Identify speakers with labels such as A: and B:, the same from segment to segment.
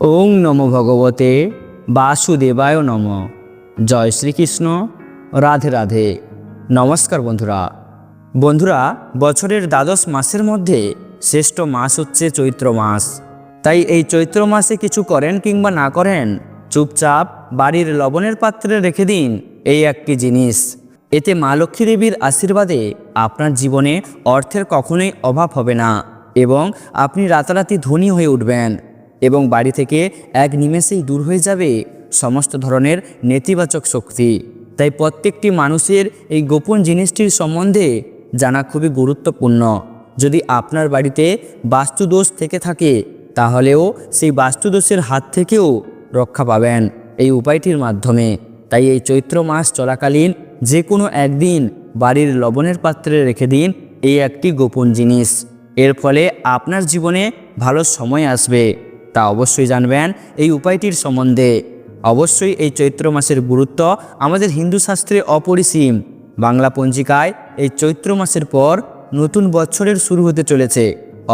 A: ওং নমো ভগবতে বাসুদেবায় নম। জয় শ্রীকৃষ্ণ। রাধে রাধে। নমস্কার বন্ধুরা। বন্ধুরা, বছরের দ্বাদশ মাসের মধ্যে শ্রেষ্ঠ মাস হচ্ছে চৈত্র মাস। তাই এই চৈত্র মাসে কিছু করেন কিংবা না করেন, চুপচাপ বাড়ির লবণের পাত্রে রেখে দিন এই একটি জিনিস। এতে মা লক্ষ্মী দেবীর আশীর্বাদে আপনার জীবনে অর্থের কখনোই অভাব হবে না এবং আপনি রাতারাতি ধনী হয়ে উঠবেন। এবং বাড়ি থেকে এক নিমেষেই দূর হয়ে যাবে সমস্ত ধরনের নেতিবাচক শক্তি। তাই প্রত্যেকটি মানুষের এই গোপন জিনিসটির সম্বন্ধে জানা খুবই গুরুত্বপূর্ণ। যদি আপনার বাড়িতে বাস্তুদোষ থেকে থাকে, তাহলেও সেই বাস্তুদোষের হাত থেকেও রক্ষা পাবেন এই উপায়টির মাধ্যমে। তাই এই চৈত্র মাস চলাকালীন যে কোনো একদিন বাড়ির লবণের পাত্রে রেখে দিন এই একটি গোপন জিনিস। এর ফলে আপনার জীবনে ভালো সময় আসবে। তা অবশ্যই জানবেন। এই উপায়টির সম্বন্ধে অবশ্যই এই চৈত্র মাসের গুরুত্ব আমাদের হিন্দু শাস্ত্রে অপরিসীম। বাংলা পঞ্জিকায় এই চৈত্র মাসের পর নতুন বছরের শুরু হতে চলেছে,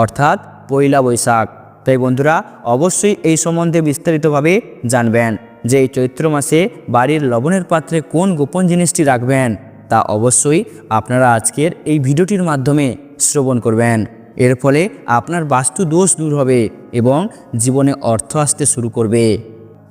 A: অর্থাৎ পয়লা বৈশাখ। তাই বন্ধুরা, অবশ্যই এই সম্বন্ধে বিস্তারিতভাবে জানবেন যে এই চৈত্র মাসে বাড়ির লবণের পাত্রে কোন গোপন জিনিসটি রাখবেন, তা অবশ্যই আপনারা আজকের এই ভিডিওটির মাধ্যমে শ্রবণ করবেন। এর ফলে আপনার বাস্তু দোষ দূর হবে এবং জীবনে অর্থ আসতে শুরু করবে।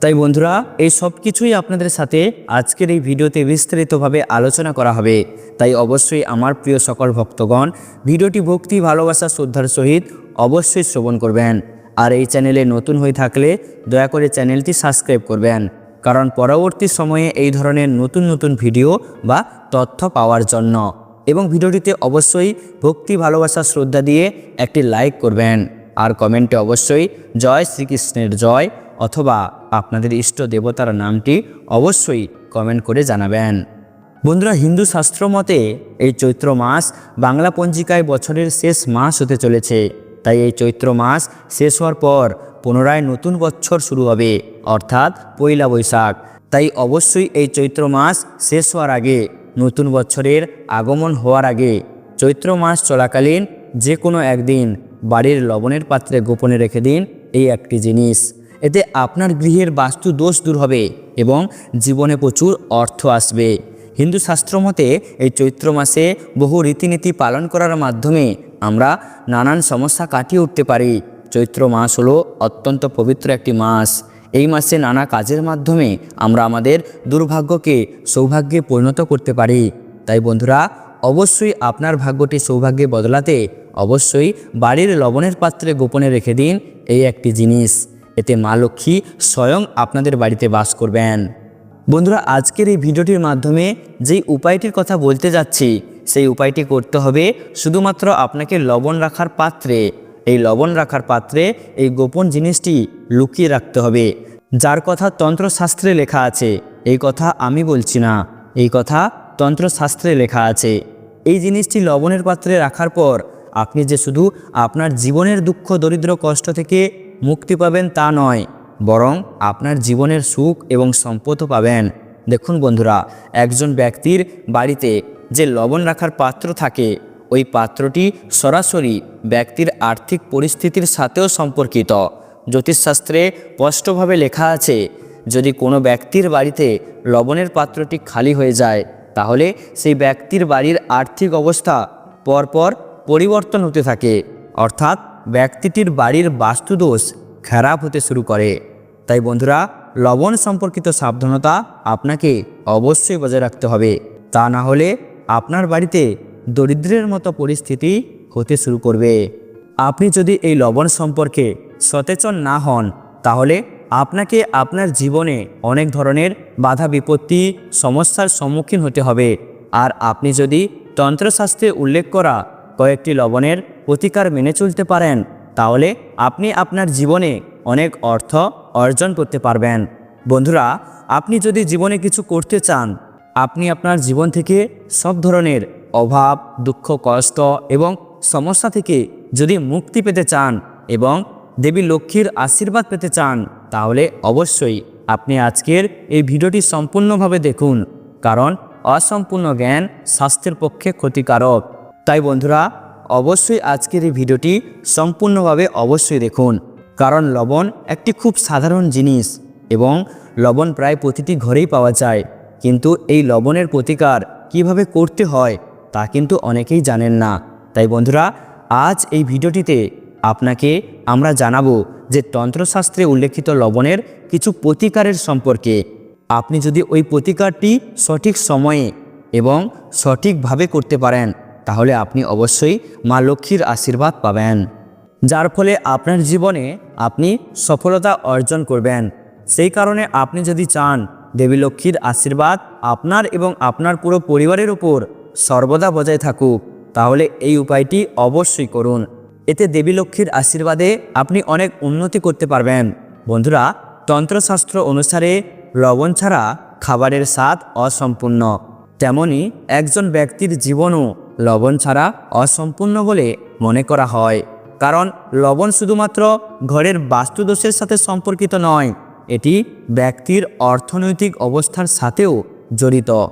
A: তাই বন্ধুরা, এই সব কিছুই আপনাদের সাথে আজকের এই ভিডিওতে বিস্তারিতভাবে আলোচনা করা হবে। তাই অবশ্যই আমার প্রিয় সকল ভক্তগণ, ভিডিওটি ভক্তি, ভালোবাসা, শ্রদ্ধার সহিত অবশ্যই শ্রবণ করবেন। আর এই চ্যানেলে নতুন হয়ে থাকলে দয়া করে চ্যানেলটি সাবস্ক্রাইব করবেন। কারণ পরবর্তী সময়ে এই ধরনের নতুন নতুন ভিডিও বা তথ্য পাওয়ার জন্য। এবং ভিডিওটিতে অবশ্যই ভক্তি, ভালোবাসা, শ্রদ্ধা দিয়ে একটি লাইক করবেন। আর কমেন্টে অবশ্যই জয় শ্রীকৃষ্ণের জয় অথবা আপনাদের ইষ্ট দেবতার নামটি অবশ্যই কমেন্ট করে জানাবেন। বন্ধুরা, হিন্দু শাস্ত্র মতে এই চৈত্র মাস বাংলা পঞ্জিকায় বছরের শেষ মাস হতে চলেছে। তাই এই চৈত্র মাস শেষ হওয়ার পর পুনরায় নতুন বছর শুরু হবে, অর্থাৎ পয়লা বৈশাখ। তাই অবশ্যই এই চৈত্র মাস শেষ হওয়ার আগে নতুন বছরের আগমন হওয়ার আগে চৈত্র মাস চলাকালীন যে কোনো একদিন বাড়ির লবণের পাত্রে গোপনে রেখে দিন এই একটি জিনিস। এতে আপনার গৃহের বাস্তু দোষ দূর হবে এবং জীবনে প্রচুর অর্থ আসবে। হিন্দু শাস্ত্র মতে এই চৈত্র মাসে বহু রীতিনীতি পালন করার মাধ্যমে আমরা নানান সমস্যা কাটিয়ে উঠতে পারি। চৈত্র মাস হলো অত্যন্ত পবিত্র একটি মাস। এই মাসে নানা কাজের মাধ্যমে আমরা আমাদের দুর্ভাগ্যকে সৌভাগ্যে পরিণত করতে পারি। তাই বন্ধুরা, অবশ্যই আপনার ভাগ্যটি সৌভাগ্যে বদলাতে অবশ্যই বাড়ির লবণের পাত্রে গোপনে রেখে দিন এই একটি জিনিস। এতে মা লক্ষ্মী স্বয়ং আপনাদের বাড়িতে বাস করবেন। বন্ধুরা, আজকের এই ভিডিওটির মাধ্যমে যেই উপায়টির কথা বলতে যাচ্ছি, সেই উপায়টি করতে হবে শুধুমাত্র আপনাকে লবণ রাখার পাত্রে। এই লবণ রাখার পাত্রে এই গোপন জিনিসটি লুকিয়ে রাখতে হবে। যার কথা তন্ত্রশাস্ত্রে লেখা আছে, এই কথা আমি বলছি না। এই কথা তন্ত্রশাস্ত্রে লেখা আছে। এই জিনিসটি লবণের পাত্রে রাখার পর আপনি যে শুধু আপনার জীবনের দুঃখ, দরিদ্র, কষ্ট থেকে মুক্তি পাবেন তা নয়, বরং আপনার জীবনের সুখ এবং সম্পদও পাবেন। দেখুন বন্ধুরা, একজন ব্যক্তির বাড়িতে যে লবণ রাখার পাত্র থাকে ওই পাত্রটি সরাসরি ব্যক্তির আর্থিক পরিস্থিতির সাথেও সম্পর্কিত। জ্যোতিষশাস্ত্রে স্পষ্টভাবে লেখা আছে, যদি কোনো ব্যক্তির বাড়িতে লবণের পাত্রটি খালি হয়ে যায়, তাহলে সেই ব্যক্তির বাড়ির আর্থিক অবস্থা পরপর পরিবর্তন হতে থাকে। অর্থাৎ ব্যক্তিটির বাড়ির বাস্তুদোষ খারাপ হতে শুরু করে। তাই বন্ধুরা, লবণ সম্পর্কিত সাবধানতা আপনাকে অবশ্যই বজায় রাখতে হবে। তা না হলে আপনার বাড়িতে দরিদ্রের মতো পরিস্থিতি হতে শুরু করবে। আপনি যদি এই লবণ সম্পর্কে সচেতন না হন, তাহলে আপনাকে আপনার জীবনে অনেক ধরনের বাধা, বিপত্তি, সমস্যার সম্মুখীন হতে হবে। আর আপনি যদি তন্ত্রশাস্ত্রে উল্লেখ করা কয়েকটি লবণের প্রতিকার মেনে চলতে পারেন, তাহলে আপনি আপনার জীবনে অনেক অর্থ অর্জন করতে পারবেন। বন্ধুরা, আপনি যদি জীবনে কিছু করতে চান, আপনি আপনার জীবন থেকে সব ধরনের অভাব, দুঃখ, কষ্ট এবং সমস্যা থেকে যদি মুক্তি পেতে চান এবং দেবী লক্ষ্মীর আশীর্বাদ পেতে চান, তাহলে অবশ্যই আপনি আজকের এই ভিডিওটি সম্পূর্ণভাবে দেখুন। কারণ অসম্পূর্ণ জ্ঞান স্বাস্থ্যের পক্ষে ক্ষতিকারক। তাই বন্ধুরা, অবশ্যই আজকের এই ভিডিওটি সম্পূর্ণভাবে অবশ্যই দেখুন। কারণ লবণ একটি খুব সাধারণ জিনিস এবং লবণ প্রায় প্রতিটি ঘরেই পাওয়া যায়। কিন্তু এই লবণের প্রতিকার কীভাবে করতে হয় তা কিন্তু অনেকেই জানেন না। তাই বন্ধুরা, আজ এই ভিডিওটিতে আপনাকে আমরা জানাব যে তন্ত্রশাস্ত্রে উল্লেখিত লবণের কিছু প্রতিকারের সম্পর্কে। আপনি যদি ওই প্রতিকারটি সঠিক সময়ে এবং সঠিকভাবে করতে পারেন, তাহলে আপনি অবশ্যই মা লক্ষ্মীর আশীর্বাদ পাবেন। যার ফলে আপনার জীবনে আপনি সফলতা অর্জন করবেন। সেই কারণে আপনি যদি চান, দেবী লক্ষ্মীর আশীর্বাদ আপনার এবং আপনার পুরো পরিবারের উপর সর্বদা বজায় থাকুক, তাহলে এই উপায়টি অবশ্যই করুন। এতে দেবী লক্ষ্মীর আশীর্বাদে আপনি অনেক উন্নতি করতে পারবেন। বন্ধুরা, তন্ত্রশাস্ত্র অনুসারে লবণ ছাড়া খাবারের স্বাদ অসম্পূর্ণ। তেমনি একজন ব্যক্তির জীবনও লবণ ছাড়া অসম্পূর্ণ বলে মনে করা হয়। কারণ লবণ শুধুমাত্র ঘরের বাস্তুদোষের সাথে সম্পর্কিত নয়, এটি ব্যক্তির অর্থনৈতিক অবস্থার সাথেও জড়িত।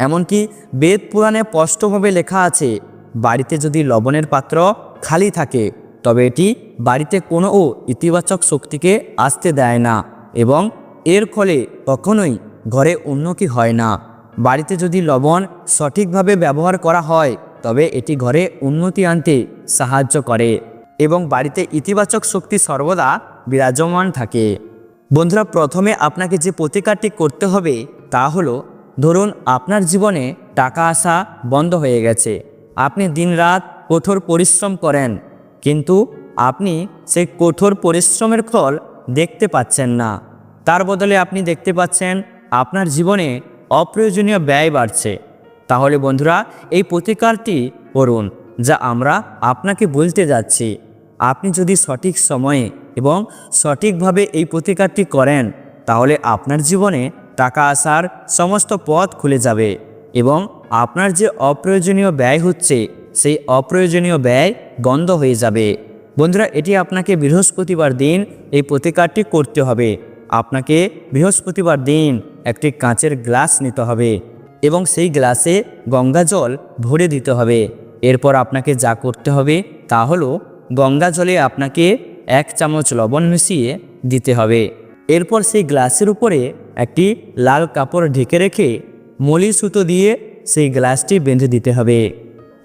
A: এমনকি বেদ পুরাণে স্পষ্টভাবে লেখা আছে, বাড়িতে যদি লবণের পাত্র খালি থাকে, তবে এটি বাড়িতে কোনো ইতিবাচক শক্তিকে আসতে দেয় না এবং এর ফলে কখনোই ঘরে উন্নতি হয় না। বাড়িতে যদি লবণ সঠিকভাবে ব্যবহার করা হয়, তবে এটি ঘরে উন্নতি আনতে সাহায্য করে এবং বাড়িতে ইতিবাচক শক্তি সর্বদা বিরাজমান থাকে। বন্ধুরা, প্রথমে আপনাকে যে প্রতিকারটি করতে হবে তা হলো ধরুন আপনার জীবনে টাকা আসা বন্ধ হয়ে গেছে। আপনি দিনরাত কঠোর পরিশ্রম করেন, কিন্তু আপনি সেই কঠোর পরিশ্রমের ফল দেখতে পাচ্ছেন না। তার বদলে আপনি দেখতে পাচ্ছেন আপনার জীবনে অপ্রয়োজনীয় ব্যয় বাড়ছে। তাহলে বন্ধুরা, এই প্রতিকারটি করুন, যা আমরা আপনাকে বলতে যাচ্ছি। আপনি যদি সঠিক সময়ে এবং সঠিকভাবে এই প্রতিকারটি করেন, তাহলে আপনার জীবনে টাকা আসার সমস্ত পথ খুলে যাবে এবং আপনার যে অপ্রয়োজনীয় ব্যয় হচ্ছে, সেই অপ্রয়োজনীয় ব্যয় বন্ধ হয়ে যাবে। বন্ধুরা, এটি আপনাকে বৃহস্পতিবার দিন এই প্রতিকারটি করতে হবে। আপনাকে বৃহস্পতিবার দিন একটি কাঁচের গ্লাস নিতে হবে এবং সেই গ্লাসে গঙ্গা জল ভরে দিতে হবে। এরপর আপনাকে যা করতে হবে তা হলো গঙ্গা জলে আপনাকে এক চামচ লবণ মিশিয়ে দিতে হবে। এরপর সেই গ্লাসের উপরে একটি লাল কাপড় ঢেকে রেখে মলি সুতো দিয়ে সেই গ্লাসটি বেঁধে দিতে হবে।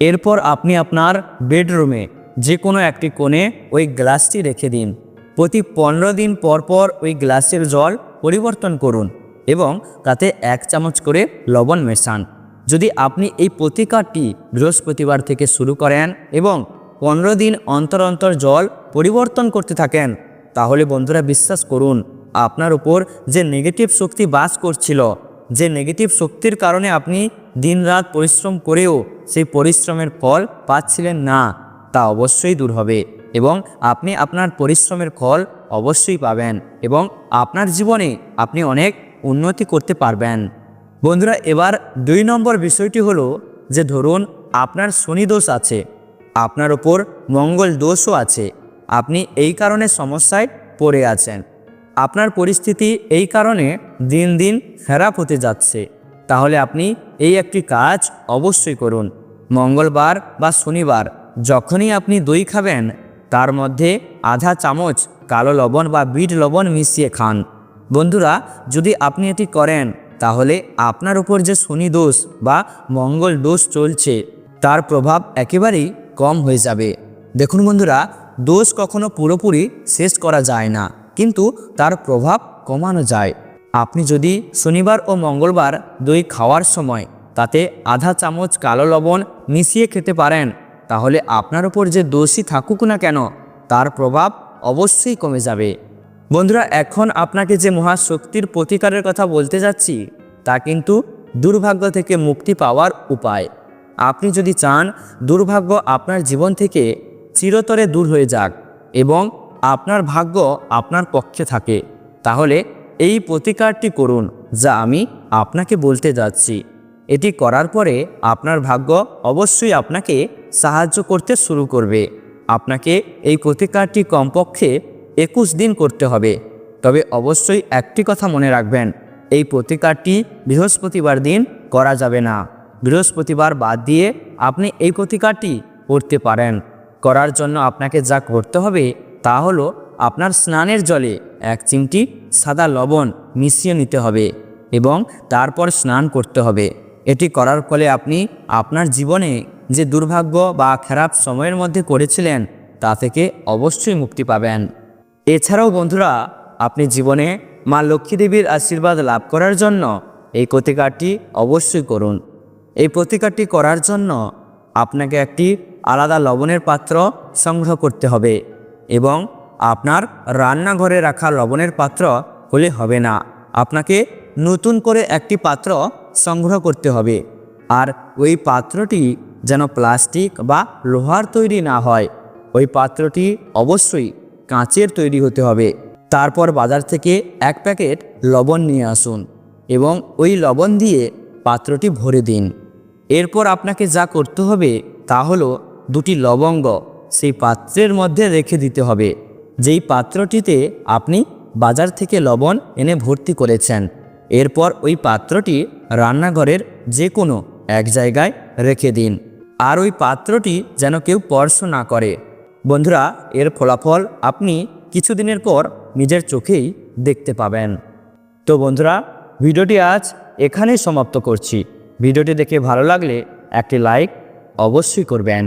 A: এরপর আপনি আপনার বেডরুমে যে কোনো একটি কোণে ওই গ্লাসটি রেখে দিন। প্রতি পনেরো দিন পর পর ওই গ্লাসের জল পরিবর্তন করুন এবং তাতে এক চামচ করে লবণ মেশান। যদি আপনি এই প্রতিকারটি বৃহস্পতিবার থেকে শুরু করেন এবং পনেরো দিন অন্তর অন্তর জল পরিবর্তন করতে থাকেন, তাহলে বন্ধুরা বিশ্বাস করুন আপনার উপর যে নেগেটিভ শক্তি বাস করছিল, যে নেগেটিভ শক্তির কারণে আপনি দিনরাত পরিশ্রম করেও সেই পরিশ্রমের ফল পাচ্ছিলেন না, তা অবশ্যই দূর হবে এবং আপনি আপনার পরিশ্রমের ফল অবশ্যই পাবেন এবং আপনার জীবনে আপনি অনেক উন্নতি করতে পারবেন। বন্ধুরা, এবার দুই নম্বর বিষয়টি হলো যে ধরুন আপনার শনি দোষ আছে, আপনার ওপর মঙ্গল দোষও আছে, আপনি এই কারণে সমস্যায় পড়ে আছেন। আপনার পরিস্থিতি এই কারণে দিন দিন খারাপ হতে যাচ্ছে। তাহলে আপনি এই একটি কাজ অবশ্যই করুন। মঙ্গলবার বা শনিবার যখনই আপনি দই খাবেন, তার মধ্যে আধা চামচ কালো লবণ বা বিট লবণ মিশিয়ে খান। বন্ধুরা, যদি আপনি এটি করেন, তাহলে আপনার উপর যে শনি দোষ বা মঙ্গল দোষ চলছে, তার প্রভাব একেবারেই কম হয়ে যাবে। দেখুন বন্ধুরা, দোষ কখনো পুরোপুরি শেষ করা যায় না। কিন্তু তার প্রভাব কমানো যায়। আপনি যদি শনিবার ও মঙ্গলবার দই খাওয়ার সময় তাতে আধা চামচ কালো লবণ মিশিয়ে খেতে পারেন, তাহলে আপনার ওপর যে দোষী থাকুক না কেন, তার প্রভাব অবশ্যই কমে যাবে। বন্ধুরা, এখন আপনাকে যে মহাশক্তির প্রতিকারের কথা বলতে যাচ্ছি, তা কিন্তু দুর্ভাগ্য থেকে মুক্তি পাওয়ার উপায়। আপনি যদি চান, দুর্ভাগ্য আপনার জীবন থেকে চিরতরে দূর হয়ে যাক এবং আপনার ভাগ্য আপনার পক্ষে থাকে। তাহলে এই প্রতিকারটি করুন যা আমি আপনাকে বলতে যাচ্ছি। এটি করার পরে আপনার ভাগ্য অবশ্যই আপনাকে সাহায্য করতে শুরু করবে। আপনাকে এই প্রতিকারটি কমপক্ষে একুশ দিন করতে হবে। তবে অবশ্যই একটি কথা মনে রাখবেন, এই প্রতিকারটি বৃহস্পতিবার দিন করা যাবে না। বৃহস্পতিবার বাদ দিয়ে আপনি এই প্রতিকারটি করতে পারেন। করার জন্য আপনাকে যা করতে হবে তা হলো আপনার স্নানের জলে এক চিমটি সাদা লবণ মিশিয়ে নিতে হবে এবং তারপর স্নান করতে হবে। এটি করার ফলে আপনি আপনার জীবনে যে দুর্ভাগ্য বা খারাপ সময়ের মধ্যে করেছিলেন, তা থেকে অবশ্যই মুক্তি পাবেন। এছাড়াও বন্ধুরা, আপনি জীবনে মা লক্ষ্মী দেবীর আশীর্বাদ লাভ করার জন্য এই প্রতিকারটি অবশ্যই করুন। এই প্রতিকারটি করার জন্য আপনাকে একটি আলাদা লবণের পাত্র সংগ্রহ করতে হবে। এবং আপনার রান্নাঘরে রাখা লবণের পাত্র হলে হবে না। আপনাকে নতুন করে একটি পাত্র সংগ্রহ করতে হবে। আর ওই পাত্রটি যেন প্লাস্টিক বা লোহার তৈরি না হয়। ওই পাত্রটি অবশ্যই কাঁচের তৈরি হতে হবে। তারপর বাজার থেকে এক প্যাকেট লবণ নিয়ে আসুন এবং ওই লবণ দিয়ে পাত্রটি ভরে দিন। এরপর আপনাকে যা করতে হবে তা হলো দুটি লবঙ্গ সেই পাত্রের মধ্যে রেখে দিতে হবে। যেই পাত্রটিতে আপনি বাজার থেকে লবণ এনে ভর্তি করেছেন, এরপর ওই পাত্রটি রান্নাঘরের যে কোনো এক জায়গায় রেখে দিন। আর ওই পাত্রটি যেন কেউ স্পর্শ না করে। বন্ধুরা, এর ফলাফল আপনি কিছুদিনের পর নিজের চোখেই দেখতে পাবেন। তো বন্ধুরা, ভিডিওটি আজ এখানেই সমাপ্ত করছি। ভিডিওটি দেখে ভালো লাগলে একটি লাইক অবশ্যই করবেন।